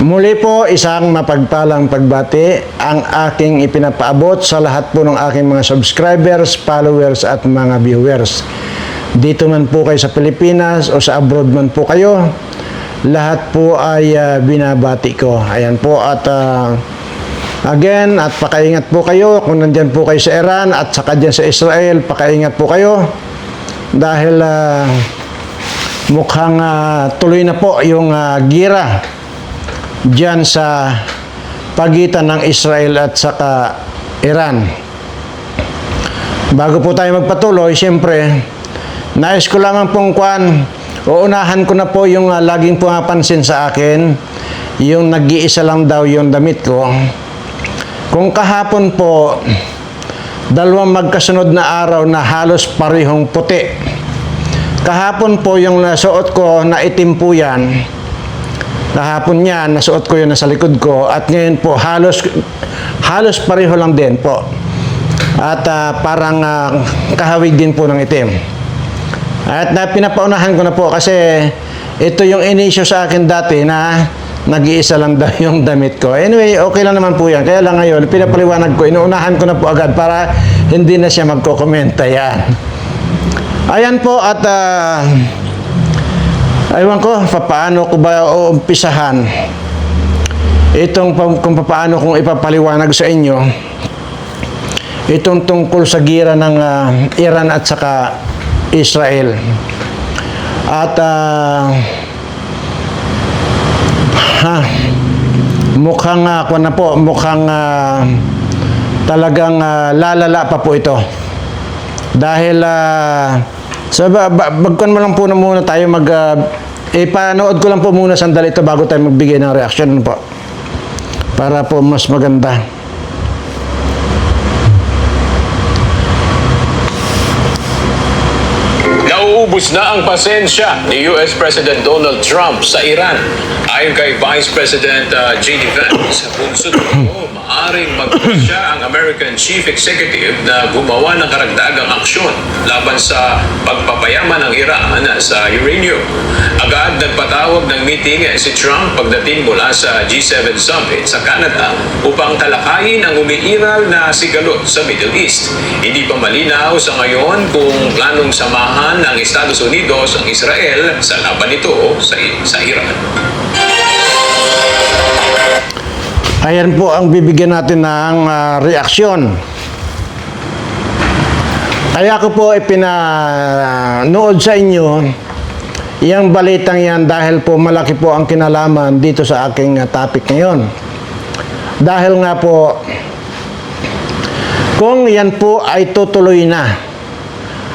Muli po, isang mapagpalang pagbati ang aking ipinapaabot sa lahat po ng aking mga subscribers, followers at mga viewers. Dito man po kayo sa Pilipinas o sa abroad man po kayo, lahat po ay ah, binabati ko. Ayan po at ah, again at pakaingat po kayo kung nandyan po kayo sa Iran at saka dyan sa Israel, pakaingat po kayo dahil ah, mukhang ah, tuloy na po yung ah, gira dyan sa pagitan ng Israel at saka Iran. Bago po tayo magpatuloy, siyempre, nais ko lamang pong kwan, uunahan ko na po yung ah, laging pumapansin sa akin, yung nag-iisa lang daw yung damit ko. Kung kahapon po, dalawang magkasunod na araw na halos parehong puti. Kahapon po yung nasuot ko na itim po yan, Kahapon niya, nasuot ko yun nasa likod ko at ngayon po halos halos pareho lang din po. At ah, parang ah, kahawig din po ng itim. At na pinapaunahan ko na po kasi ito yung inisyo sa akin dati na nag-iisa lang daw yung damit ko. Anyway, okay lang naman po yan. Kaya lang ngayon, pinapaliwanag ko, inuunahan ko na po agad para hindi na siya magkokomenta yan. Ayan po at ah, Aywan ko, paano ko ba uumpisahan itong kung paano kong ipapaliwanag sa inyo itong tungkol sa gira ng ah, Iran at saka Israel. At ah, ha, mukhang uh, na po, mukhang ah, talagang ah, lalala pa po ito. Dahil uh, so ba, ba, bagkuhan mo lang po na muna tayo mag uh, ipanood ko lang po muna sandali ito bago tayo magbigay ng reaction po. Para po mas maganda. Nauubos na ang pasensya ni US President Donald Trump sa Iran. Ayon kay Vice President uh, J.D. Vance, punsod mo maaring magpasya ang American Chief Executive na gumawa ng karagdagang aksyon laban sa pagpapayaman ng Iran sa uranium. Agad nagpatawag ng meeting si Trump pagdating mula sa G7 Summit sa Canada upang talakayin ang umiiral na sigalot sa Middle East. Hindi pa malinaw sa ngayon kung planong samahan ng Estados Unidos ang Israel sa laban nito sa, sa Iran. Ayan po ang bibigyan natin ng ah, reaksyon. Kaya ko po ipinanood sa inyo yung balitang yan dahil po malaki po ang kinalaman dito sa aking ah, topic ngayon. Dahil nga po, kung yan po ay tutuloy na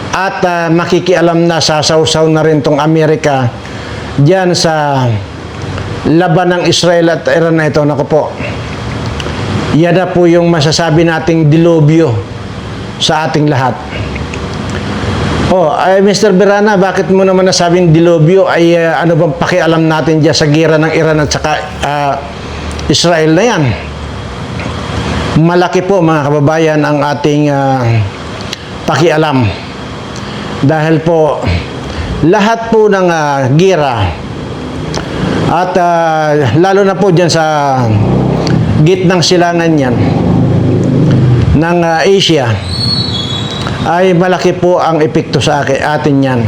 at ah, makikialam na sasawsaw na rin tong Amerika diyan sa laban ng Israel at Iran na ito, naku po. Yan na po yung masasabi nating dilobyo sa ating lahat. Oh, ay Mr. Berana, bakit mo naman nasabing dilobyo ay ah, ano bang pakialam natin diyan sa gira ng Iran at saka ah, Israel na yan? Malaki po mga kababayan ang ating ah, pakialam. Dahil po lahat po ng ah, gira at ah, lalo na po dyan sa gitnang silangan yan ng ah, Asia ay malaki po ang epekto sa akin, atin yan.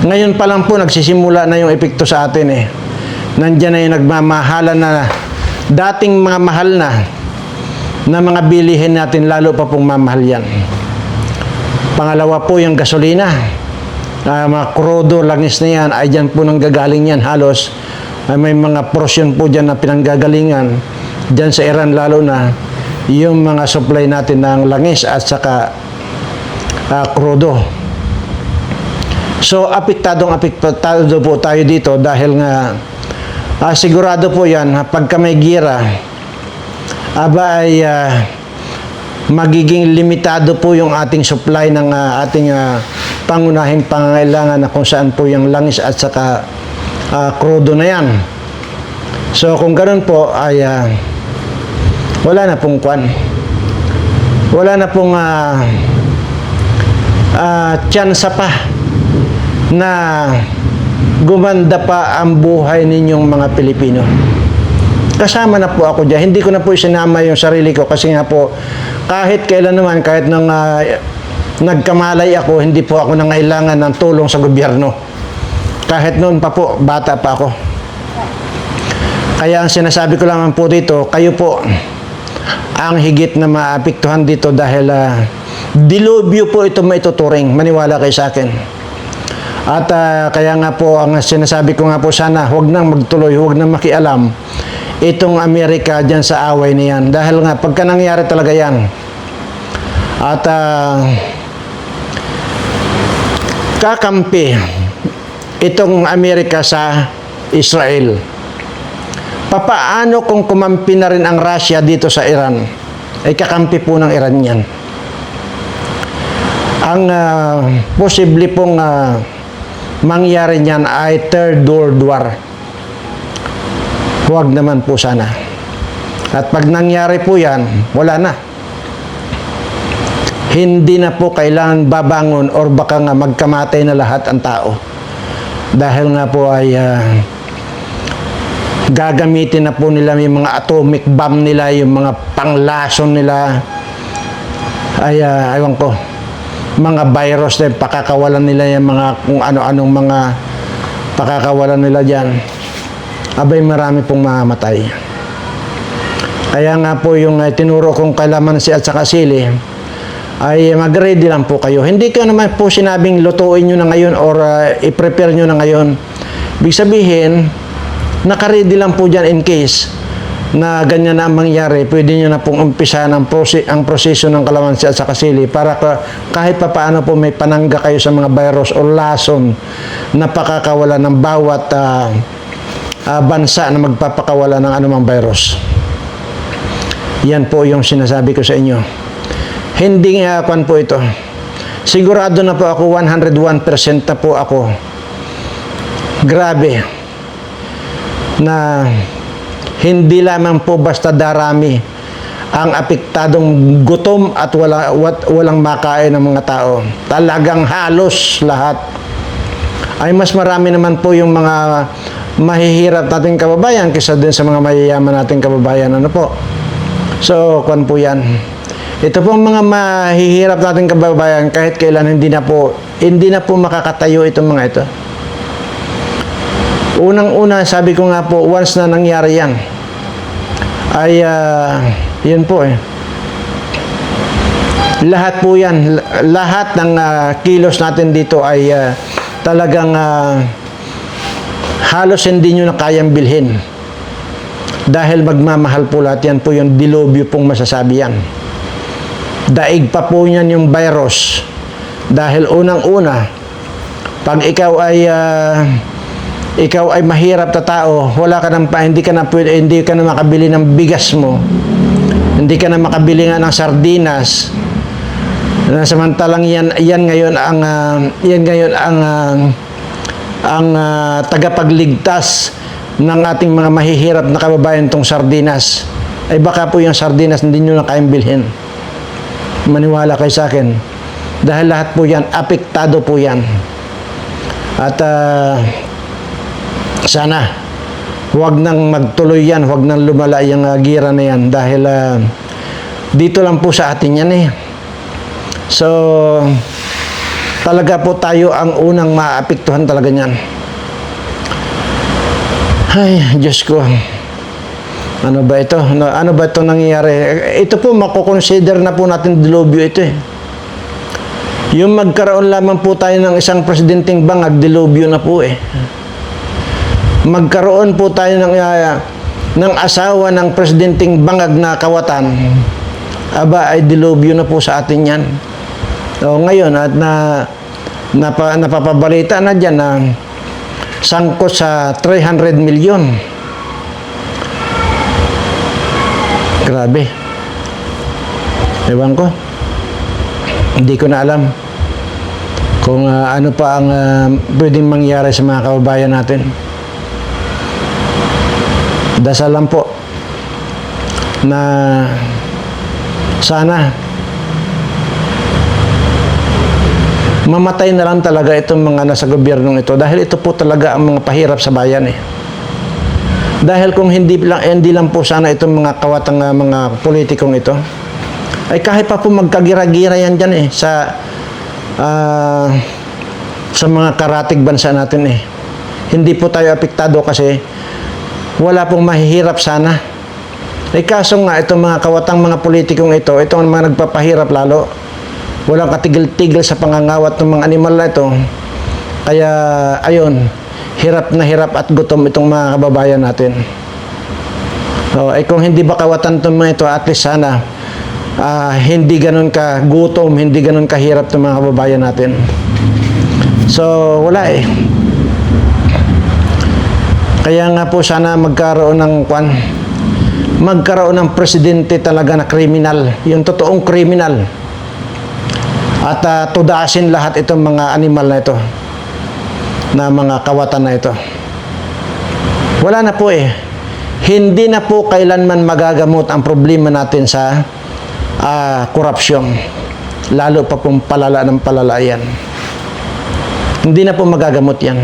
Ngayon pa lang po nagsisimula na yung epekto sa atin eh. Nandiyan na yung nagmamahalan na dating mga mahal na na mga bilihin natin lalo pa pong mamahal yan. Pangalawa po yung gasolina. Ah, mga krudo, langis na yan, ay dyan po nang gagaling yan halos. Ay may mga portion po dyan na pinanggagalingan. Dyan sa Iran lalo na yung mga supply natin ng langis at saka ah, krudo. So, apektadong apektado po tayo dito dahil nga ah, sigurado po yan, pagka may gira, aba ay ah, magiging limitado po yung ating supply ng ah, ating ah, pangunahing pangangailangan na kung saan po yung langis at saka ah, krudo na yan. So kung ganun po ay ah, wala na pong kwan. Wala na pong ah, ah, tsansa pa na gumanda pa ang buhay ninyong mga Pilipino. Kasama na po ako dyan. Hindi ko na po isinama yung sarili ko kasi nga po kahit kailan naman, kahit nang ah, nagkamalay ako, hindi po ako nangailangan ng tulong sa gobyerno. Kahit noon pa po, bata pa ako. Kaya ang sinasabi ko lang po dito, kayo po ang higit na maapektuhan dito dahil ah, dilubyo po ito maituturing. Maniwala kayo sa akin. At ah, kaya nga po, ang sinasabi ko nga po sana, huwag nang magtuloy, huwag nang makialam itong Amerika dyan sa away niyan. Dahil nga, pagka nangyari talaga yan, at ah, kakampi itong Amerika sa Israel. Papaano kung kumampi na rin ang Russia dito sa Iran? Ay kakampi po ng Iran yan. Ang ah, posible pong ah, mangyari niyan ay Third World War. Huwag naman po sana. At pag nangyari po yan, wala na. Hindi na po kailangan babangon or baka nga magkamatay na lahat ang tao. Dahil nga po ay ah, gagamitin na po nila yung mga atomic bomb nila, yung mga panglason nila. Ay, ah, aywan ko, mga virus din, pakakawalan nila yung mga kung ano-anong mga pakakawalan nila dyan. Abay, marami pong mamamatay. Kaya nga po yung uh, tinuro kong kalamansi at saka sili, ay mag-ready lang po kayo. Hindi ko naman po sinabing lutuin nyo na ngayon or uh, i-prepare nyo na ngayon. Ibig sabihin, naka-ready lang po dyan in case na ganyan na ang mangyari, pwede nyo na pong umpisa ng prosi- ang proseso ng kalamansi at saka para ka, kahit pa paano po may panangga kayo sa mga virus o lason na pakakawala ng bawat ah, ah, bansa na magpapakawala ng anumang virus. Yan po yung sinasabi ko sa inyo. Hindi nga kwan po ito. Sigurado na po ako, 101% na po ako. Grabe. Na hindi lamang po basta darami ang apektadong gutom at wala, wat, walang makain ng mga tao. Talagang halos lahat. Ay mas marami naman po yung mga mahihirap nating kababayan kaysa din sa mga mayayaman nating kababayan. Ano po? So, kwan po yan. Ito pong mga mahihirap nating kababayan kahit kailan hindi na po hindi na po makakatayo itong mga ito. Unang-una, sabi ko nga po, once na nangyari yan, ay ah, yun po eh. Lahat po yan, lahat ng ah, kilos natin dito ay ah, talagang ah, halos hindi nyo na kayang bilhin. Dahil magmamahal po lahat yan po yung dilobyo pong masasabi yan. Daig pa po yan yung virus. Dahil unang-una, pag ikaw ay ah, ikaw ay mahirap na tao, wala ka nang hindi ka na pwede, hindi ka na makabili ng bigas mo. Hindi ka na makabili nga ng sardinas. Na samantalang yan yan ngayon ang ah, yan ngayon ang ah, ang ah, tagapagligtas ng ating mga mahihirap na kababayan tong sardinas. Ay baka po yung sardinas hindi nyo na kayang bilhin. Maniwala kayo sa akin. Dahil lahat po yan, apektado po yan. At ah, sana huwag nang magtuloy yan, huwag nang lumala yung uh, gira na yan dahil ah, dito lang po sa atin yan eh. So, talaga po tayo ang unang maapektuhan talaga niyan. Ay, Diyos ko. Ano ba ito? Ano, ano ba ito nangyayari? Ito po, makukonsider na po natin dilubyo ito eh. Yung magkaroon lamang po tayo ng isang presidenteng bangag, dilubyo na po eh magkaroon po tayo ng uh, ng asawa ng presidenteng bangag na kawatan, aba ay dilubyo na po sa atin yan. So, ngayon, at na, napa, napapabalita na dyan na sangkot sa 300 milyon. Grabe. Ewan ko. Hindi ko na alam kung ah, ano pa ang ah, pwedeng mangyari sa mga kababayan natin. Dasal lang po na sana mamatay na lang talaga itong mga nasa gobyernong ito dahil ito po talaga ang mga pahirap sa bayan eh. Dahil kung hindi lang hindi lang po sana itong mga kawatang uh, mga politikong ito ay kahit pa po magkagira-gira yan dyan eh sa ah, sa mga karatig bansa natin eh. Hindi po tayo apektado kasi wala pong mahihirap sana. Eh kaso nga itong mga kawatang mga politikong ito, ito ang mga nagpapahirap lalo. Walang katigil-tigil sa pangangawat ng mga animal na ito. Kaya ayun, hirap na hirap at gutom itong mga kababayan natin. So, eh kung hindi ba kawatan itong mga ito, at least sana ah, hindi ganun ka gutom, hindi ganun kahirap itong mga kababayan natin. So, wala eh. Kaya nga po sana magkaroon ng kwan, magkaroon ng presidente talaga na kriminal, yung totoong kriminal. At uh, tudasin lahat itong mga animal na ito, na mga kawatan na ito. Wala na po eh. Hindi na po kailanman magagamot ang problema natin sa ah, korupsyon. Lalo pa pong palala ng palala yan. Hindi na po magagamot yan.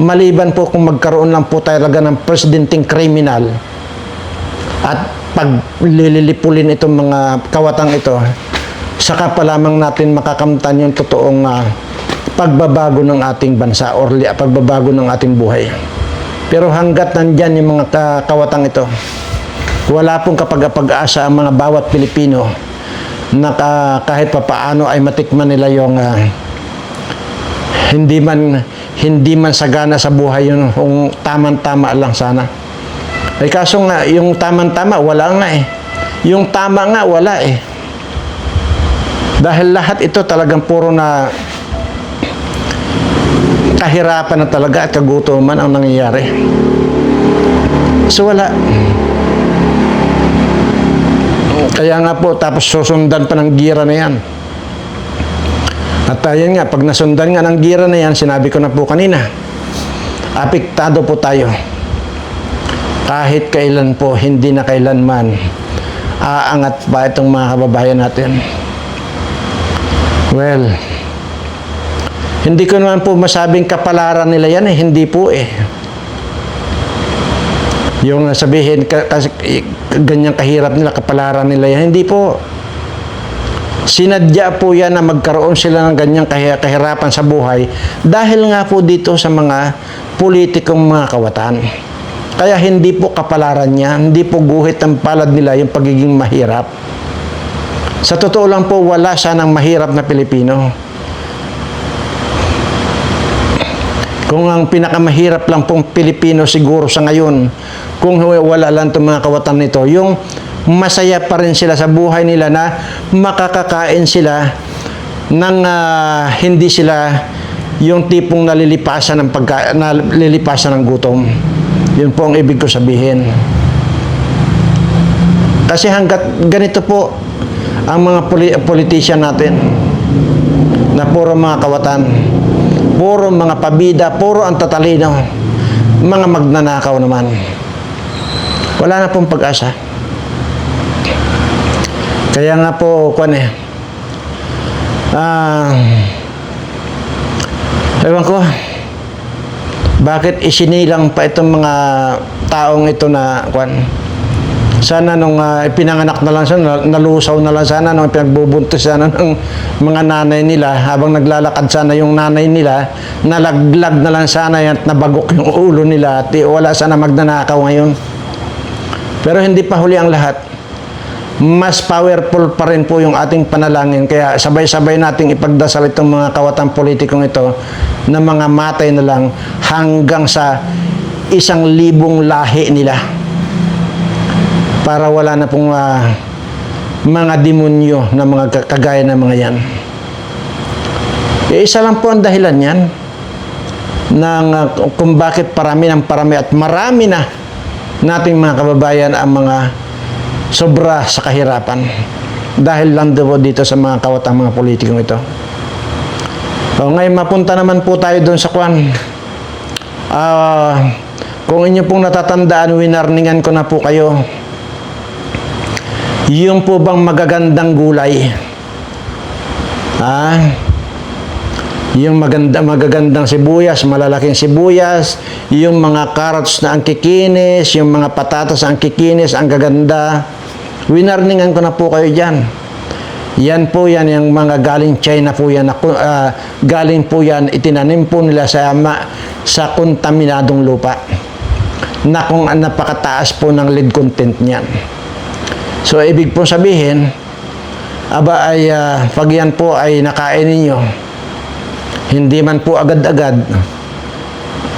Maliban po kung magkaroon lang po talaga ng presidenting kriminal at paglilipulin itong mga kawatang ito, saka pa lamang natin makakamtan yung totoong ah, pagbabago ng ating bansa or pagbabago ng ating buhay. Pero hanggat nandyan yung mga ka- kawatang ito, wala pong kapag-asa ang mga bawat Pilipino na ka- kahit papaano ay matikman nila yung ah, hindi man hindi man sagana sa buhay yun kung tamang-tama lang sana. Ay kaso nga, yung tamang-tama, wala nga eh. Yung tama nga, wala eh. Dahil lahat ito talagang puro na kahirapan na talaga at kagutuman ang nangyayari. So wala. Kaya nga po, tapos susundan pa ng gira na yan. At ayun nga, pag nasundan nga ng gira na yan, sinabi ko na po kanina, apektado po tayo. Kahit kailan po, hindi na kailanman, aangat pa itong mga kababayan natin. Well, hindi ko naman po masabing kapalaran nila yan eh, hindi po eh. Yung sabihin, ka- kasi ganyang kahirap nila, kapalaran nila yan, hindi po. Sinadya po yan na magkaroon sila ng ganyang kahi- kahirapan sa buhay dahil nga po dito sa mga politikong mga kawatan. Kaya hindi po kapalaran niya, hindi po guhit ang palad nila yung pagiging mahirap. Sa totoo lang po, wala sanang mahirap na Pilipino. Kung ang pinakamahirap lang pong Pilipino siguro sa ngayon, kung wala lang itong mga kawatan nito, yung masaya pa rin sila sa buhay nila na makakakain sila ng ah, hindi sila yung tipong nalilipasan ng pagka, nalilipasan ng gutom. Yun po ang ibig ko sabihin. Kasi hanggat ganito po ang mga poli- politician natin na puro mga kawatan, puro mga pabida, puro ang tatalino, mga magnanakaw naman. Wala na pong pag-asa. Kaya nga po, kwan eh, ah, ewan ko, bakit isinilang pa itong mga taong ito na, kwan, sana nung ah, ipinanganak na lang siya, nal- nalusaw na lang sana nung pinagbubuntis sana ng mga nanay nila habang naglalakad sana yung nanay nila, nalaglag na lang sana yan at nabagok yung ulo nila at wala sana magnanakaw ngayon. Pero hindi pa huli ang lahat. Mas powerful pa rin po yung ating panalangin. Kaya sabay-sabay nating ipagdasal itong mga kawatang politikong ito na mga matay na lang hanggang sa isang libong lahi nila para wala na pong ah, mga demonyo na mga ka- kagaya ng mga yan. E, isa lang po ang dahilan yan ng ah, kung bakit parami ng parami at marami na nating mga kababayan ang mga sobra sa kahirapan dahil lang daw dito sa mga kawatang mga politikong ito. So, ngayon mapunta naman po tayo doon sa kwan. Ah, kung inyo pong natatandaan, winarningan ko na po kayo. Yung po bang magagandang gulay? Ah, yung maganda, magagandang sibuyas, malalaking sibuyas, yung mga carrots na ang kikinis, yung mga patatas ang kikinis, ang gaganda. Winarningan ko na po kayo dyan. Yan po yan, yung mga galing China po yan, ah, galing po yan, itinanim po nila sa, ma, sa kontaminadong lupa na kung napakataas po ng lead content niyan. So, ibig po sabihin, aba ay, ah, pag yan po ay nakain ninyo, hindi man po agad-agad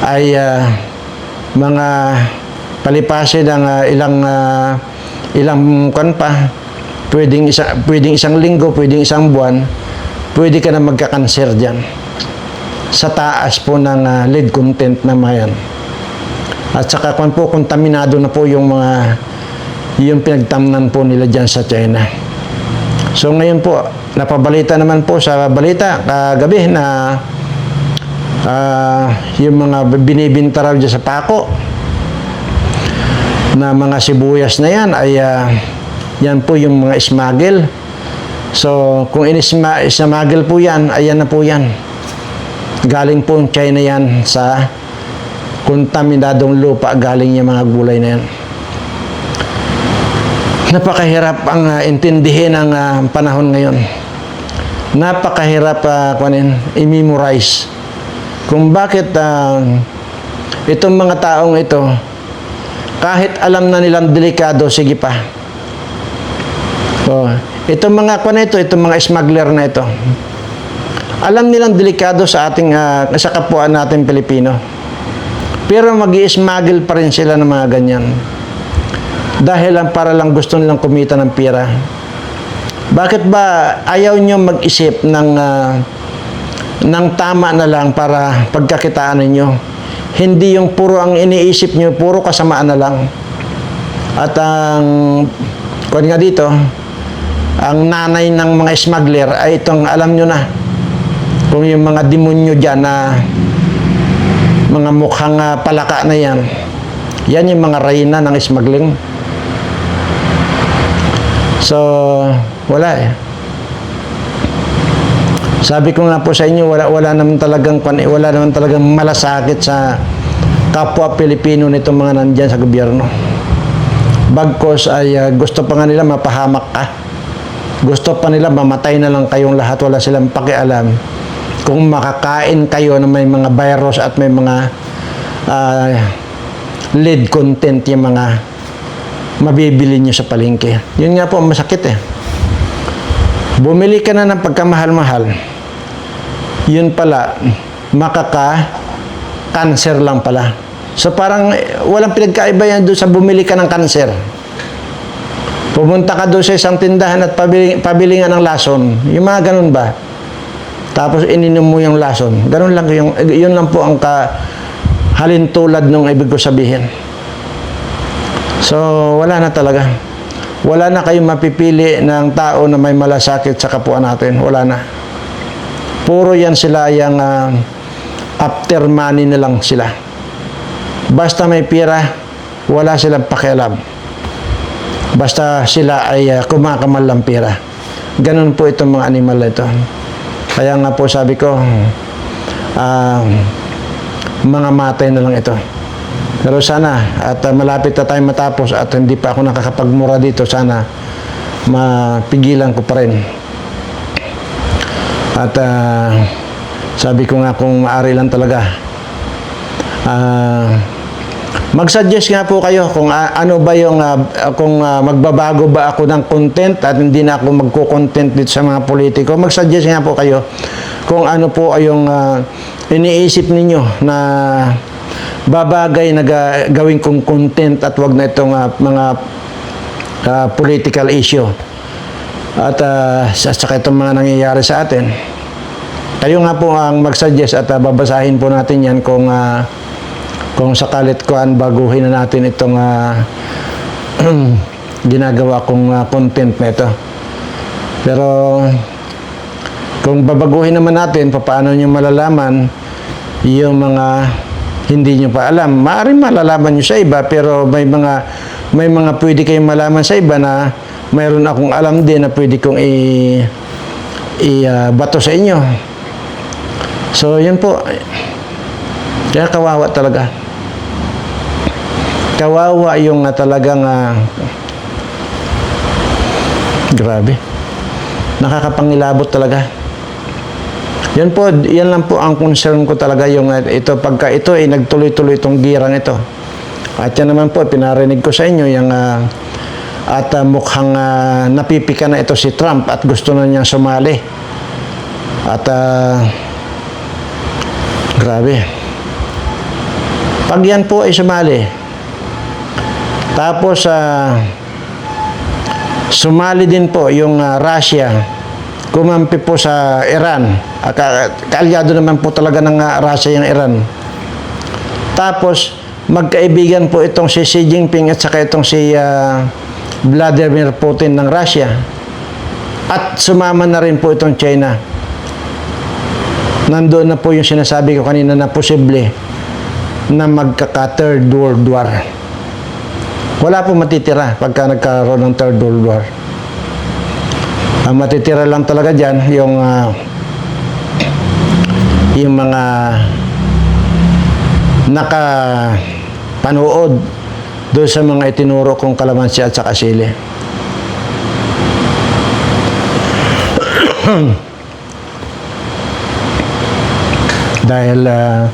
ay ah, mga palipasin ng ah, ilang ah, ilang kan pa pwedeng isa, pwedeng isang linggo pwedeng isang buwan pwede ka na magka-cancer diyan sa taas po ng ah, lead content na mga yan at saka kung po kontaminado na po yung mga yung pinagtamnan po nila diyan sa China So ngayon po, napabalita naman po sa balita kagabi na ah, yung mga binibinta raw dyan sa pako na mga sibuyas na yan ay ah, yan po yung mga smuggle. So kung inisma, smuggle po yan, ayan na po yan. Galing po China yan sa kontaminadong lupa galing yung mga gulay na yan napakahirap ang ah, intindihin ang ah, panahon ngayon. Napakahirap uh, kunin, i-memorize kung bakit ah, itong mga taong ito kahit alam na nilang delikado, sige pa. Oh, itong mga kuwan ito, itong mga smuggler na ito. Alam nilang delikado sa ating ah, sa kapwa natin Pilipino. Pero magi-smuggle pa rin sila ng mga ganyan dahil lang para lang gusto nilang kumita ng pera. Bakit ba ayaw nyo mag-isip ng, ah, ng tama na lang para pagkakitaan ninyo? Hindi yung puro ang iniisip nyo, puro kasamaan na lang. At ang, kung nga dito, ang nanay ng mga smuggler ay itong alam nyo na, kung yung mga demonyo dyan na mga mukhang ah, palaka na yan, yan yung mga reyna ng smuggling. So, wala eh. Sabi ko nga po sa inyo, wala, wala naman talagang, wala naman talagang malasakit sa kapwa Pilipino nitong mga nandyan sa gobyerno. Bagkos ay ah, gusto pa nga nila mapahamak ka. Gusto pa nila mamatay na lang kayong lahat, wala silang pakialam. Kung makakain kayo na may mga virus at may mga ah, lead content yung mga mabibili nyo sa palengke. Yun nga po, masakit eh. Bumili ka na ng pagkamahal-mahal. Yun pala, makaka-cancer lang pala. So parang eh, walang pinagkaiba yan doon sa bumili ka ng cancer. Pumunta ka doon sa isang tindahan at pabili, pabili nga ng lason. Yung mga ganun ba? Tapos ininom mo yung lason. Ganun lang yung, yun lang po ang ka, halintulad nung ibig ko sabihin. So, wala na talaga. Wala na kayong mapipili ng tao na may malasakit sa kapwa natin. Wala na. Puro yan sila yung ah, after money na lang sila. Basta may pira, wala silang pakialam. Basta sila ay ah, kumakamal ng pira. Ganun po itong mga animal na ito. Kaya nga po sabi ko, ah, mga matay na lang ito. Pero sana, at uh, malapit na tayo matapos at hindi pa ako nakakapagmura dito, sana mapigilan ko pa rin. At uh, sabi ko nga kung maaari lang talaga, ah, mag-suggest nga po kayo kung ah, ano ba yung, ah, kung ah, magbabago ba ako ng content at hindi na ako magko-content dito sa mga politiko. Mag-suggest nga po kayo kung ano po ay yung ah, iniisip ninyo na babagay na ga- gawin kong content at wag na itong ah, mga ah, political issue. At uh, sa saka itong mga nangyayari sa atin. Kayo nga po ang mag-suggest at ah, babasahin po natin yan kung ah, kung sakalit kuan baguhin na natin itong ah, ginagawa kong ah, content na ito. Pero kung babaguhin naman natin, paano nyo malalaman yung mga hindi nyo pa alam. Maaaring malalaman nyo sa iba, pero may mga may mga pwede kayong malaman sa iba na mayroon akong alam din na pwede kong i, i ah, bato sa inyo. So, yun po. Kaya kawawa talaga. Kawawa yung ah, talagang ah, grabe. Nakakapangilabot talaga. Yan po, yan lang po ang concern ko talaga yung uh, ito pagka ito ay nagtuloy-tuloy itong girang ito. At yan naman po, pinarinig ko sa inyo yung uh, at uh, mukhang uh, napipika na ito si Trump at gusto na niyang sumali. At uh, grabe. Pag yan po ay sumali, tapos uh, sumali din po yung uh, Russia, kumampi po sa Iran. Uh, ka- kaalyado naman po talaga ng uh, Russia yung Iran. Tapos, magkaibigan po itong si Xi Jinping at saka itong si uh, Vladimir Putin ng Russia. At sumama na rin po itong China. Nandoon na po yung sinasabi ko kanina na posible na magkaka-third world war. Wala po matitira pagka nagkaroon ng third world war. Ang matitira lang talaga dyan, yung ah, yung mga naka panood doon sa mga itinuro kong kalamansi at saka sili. Dahil ah,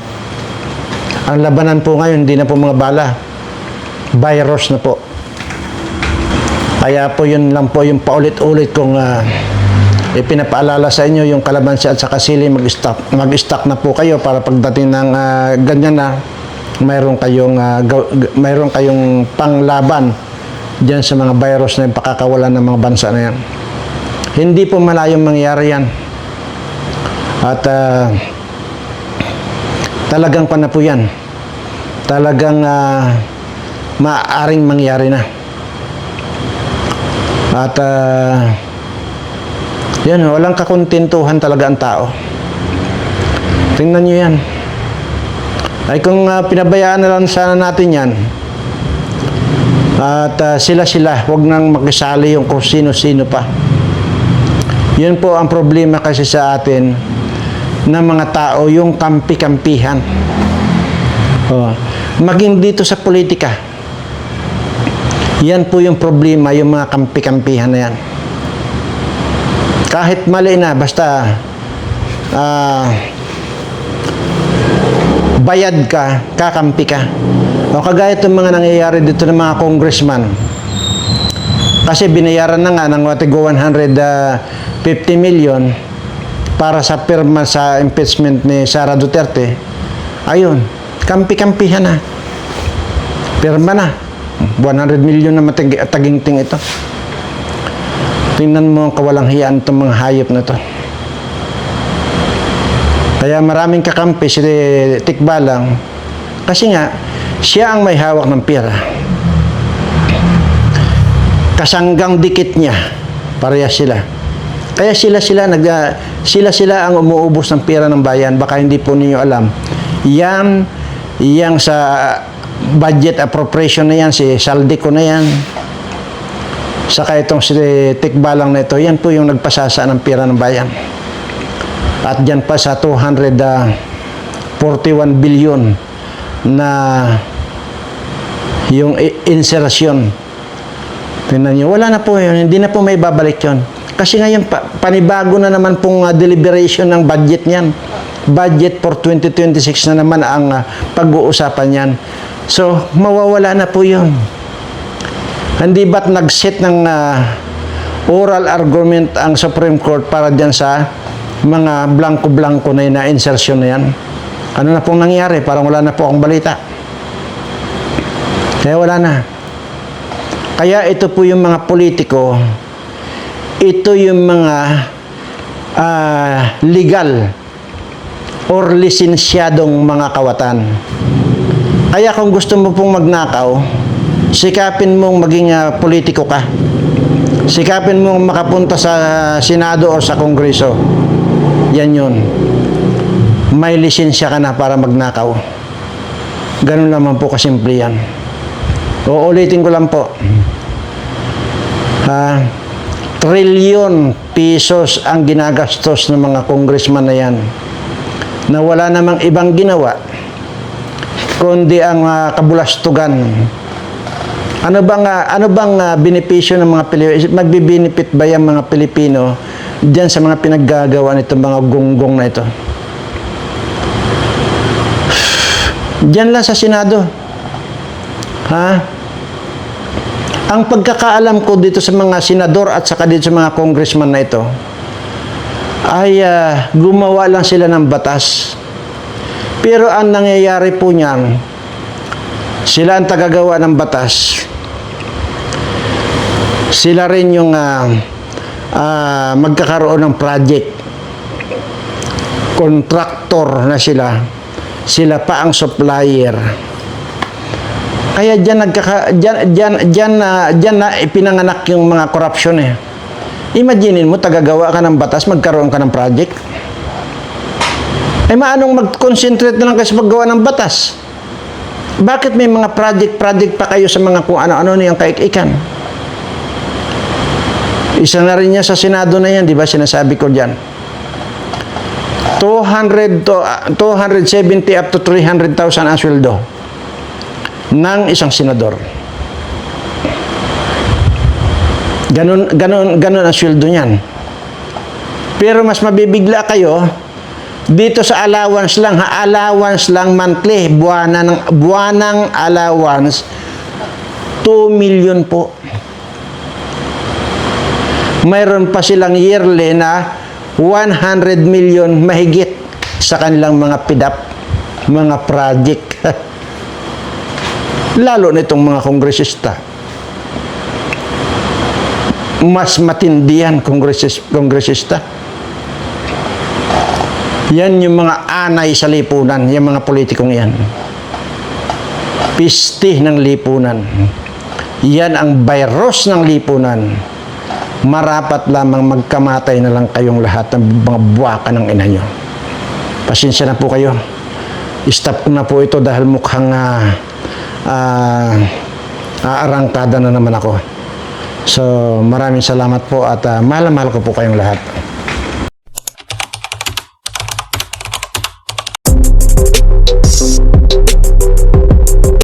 ang labanan po ngayon, hindi na po mga bala. Virus na po. Kaya po yun lang po yung paulit-ulit kong ah, ipinapaalala sa inyo yung kalamansi at saka sili mag-stock, mag-stock na po kayo para pagdating ng ah, ganyan na mayroon kayong g- mayroon kayong panglaban diyan sa mga virus na pakakawalan ng mga bansa na yan. Hindi po malayong mangyari yan. At ah, talagang pa na po yan. Talagang ah, maaaring mangyari na. At ah, yan, walang kakontentuhan talaga ang tao. Tingnan nyo yan. Ay kung ah, pinabayaan na lang sana natin yan, at ah, sila-sila, huwag nang makisali yung kung sino-sino pa. Yun po ang problema kasi sa atin ng mga tao, yung kampi-kampihan. Oh. Maging dito sa politika. Yan po yung problema, yung mga kampi-kampihan na yan. Kahit mali na, basta ah, bayad ka, kakampi ka. O kagaya itong mga nangyayari dito ng mga congressman. Kasi binayaran na nga ng watigo 150 million para sa pirma sa impeachment ni Sara Duterte. Ayun, kampi-kampihan na. Pirma na. 100 million na matag- taginting ito. Tingnan mo ang kawalang hiyaan itong mga hayop na to. Kaya maraming kakampi si Tikbalang kasi nga siya ang may hawak ng pera. Kasanggang dikit niya, parehas sila. Kaya sila sila nag sila sila ang umuubos ng pera ng bayan. Baka hindi po ninyo alam. Yan yang sa budget appropriation na yan, si Saldico na yan, saka itong si Tikbalang na ito, yan po yung nagpasasa ng pera ng bayan. At dyan pa sa 241 billion na yung i- insertion. Tingnan nyo, wala na po yun. Hindi na po may babalik yun. Kasi ngayon, pa, panibago na naman pong ah, deliberation ng budget niyan. Budget for 2026 na naman ang ah, pag-uusapan niyan. So, mawawala na po yun. Hindi ba't nag-set ng ah, oral argument ang Supreme Court para dyan sa mga blanco-blanco na yun, na insertion na yan? Ano na pong nangyari? Parang wala na po akong balita. Kaya wala na. Kaya ito po yung mga politiko, ito yung mga ah, legal or lisensyadong mga kawatan. Kaya kung gusto mo pong magnakaw, sikapin mong maging ah, politiko ka. Sikapin mong makapunta sa Senado o sa Kongreso. Yan yun. May lisensya ka na para magnakaw. Ganun naman po kasimple yan. Uulitin ko lang po. Ha? Trilyon pesos ang ginagastos ng mga congressman na yan. na wala namang ibang ginawa kundi ang ah, kabulastugan. Ano bang ah, ano bang ah, benepisyo ng mga Pilipino? Magbi-benefit ba yung mga Pilipino diyan sa mga pinaggagawa nitong mga gonggong na ito? Diyan lang sa Senado. Ha? Ang pagkakaalam ko dito sa mga senador at saka dito sa mga congressman na ito ay ah, gumawa lang sila ng batas. Pero ang nangyayari po niyan, sila ang tagagawa ng batas. Sila rin yung ah, ah, magkakaroon ng project. Kontraktor na sila. Sila pa ang supplier. Kaya diyan nagkaka diyan diyan diyan na diyan na ipinanganak yung mga corruption eh. Imaginin mo tagagawa ka ng batas, magkaroon ka ng project. Eh maanong mag-concentrate na lang kayo sa paggawa ng batas? Bakit may mga project-project pa kayo sa mga kung ano-ano niyang kaikikan? Isa na rin yan sa Senado na yan, di ba? Sinasabi ko dyan. 200 to, ah, 270 up to 300,000 ang sweldo ng isang senador. Ganon, ganon, ganon ang sweldo niyan. Pero mas mabibigla kayo dito sa allowance lang, ha, allowance lang monthly, buwanan ng buwanang allowance 2 million po. Mayroon pa silang yearly na 100 million mahigit sa kanilang mga pidap, mga project. Lalo nitong mga kongresista. Mas matindihan kongresis, kongresista. Yan yung mga anay sa lipunan, yung mga politikong yan. Piste ng lipunan. Yan ang virus ng lipunan. Marapat lamang magkamatay na lang kayong lahat ng mga buwaka ng ina nyo. Pasensya na po kayo. Stop ko na po ito dahil mukhang ah, ah, aarangkada na naman ako. So, maraming salamat po at ah, mahal mahal ko po kayong lahat.